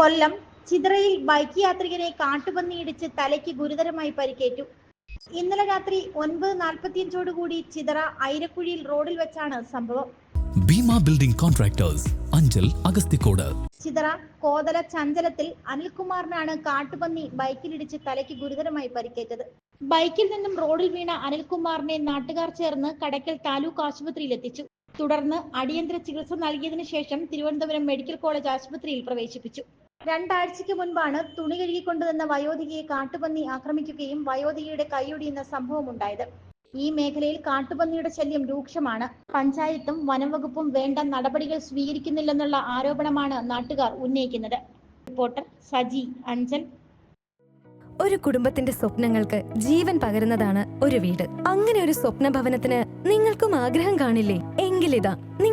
കൊല്ലം ചിതറയിൽ bike യാത്രികനെ കാട്ടുപന്നി ഇടിച്ച് തലയ്ക്ക് ഗുരുതരമായി പരിക്കേറ്റു. ഇന്നലെ രാത്രി ഒൻപത് നാൽപ്പത്തിയഞ്ചോടുകൂടി ചിതറ ഐരക്കുഴിയിൽ റോഡിൽ വെച്ചാണ് സംഭവം. Bheema building contractors Anchal Agasthikode. Chithara Kothala ചഞ്ചലത്തിൽ അനിൽകുമാറിനാണ് കാട്ടുപന്നി ബൈക്കിലിടിച്ച് തലയ്ക്ക് ഗുരുതരമായി പരിക്കേറ്റത്. ബൈക്കിൽ നിന്നും റോഡിൽ വീണ അനിൽകുമാറിനെ നാട്ടുകാർ ചേർന്ന് കടയ്ക്കൽ താലൂക്ക് ആശുപത്രിയിൽ എത്തിച്ചു. തുടർന്ന് അടിയന്തര ചികിത്സ നൽകിയതിനു ശേഷം തിരുവനന്തപുരം മെഡിക്കൽ കോളേജ് ആശുപത്രിയിൽ പ്രവേശിപ്പിച്ചു. രണ്ടാഴ്ചയ്ക്ക് മുൻപാണ് തുണി കഴുകിക്കൊണ്ടുവന്ന വയോധികയെ കാട്ടുപന്നി ആക്രമിക്കുകയും വയോധികയുടെ കൈയൊടിയുന്ന സംഭവമുണ്ടായത് ഈ മേഖലയിൽ കാട്ടുപന്നിയുടെ ശല്യം രൂക്ഷമാണ്. പഞ്ചായത്തും വനംവകുപ്പും വേണ്ട നടപടികൾ സ്വീകരിക്കുന്നില്ലെന്നുള്ള ആരോപണമാണ് നാട്ടുകാർ ഉന്നയിക്കുന്നത്. റിപ്പോർട്ടർ സജി അഞ്ചൽ. ഒരു കുടുംബത്തിന്റെ സ്വപ്നങ്ങൾക്ക് ജീവൻ പകരുന്നതാണ് ഒരു വീട്. അങ്ങനെ ഒരു സ്വപ്ന ഭവനത്തിന് നിങ്ങൾക്കും ആഗ്രഹം കാണില്ലേ? എങ്കിലിതാ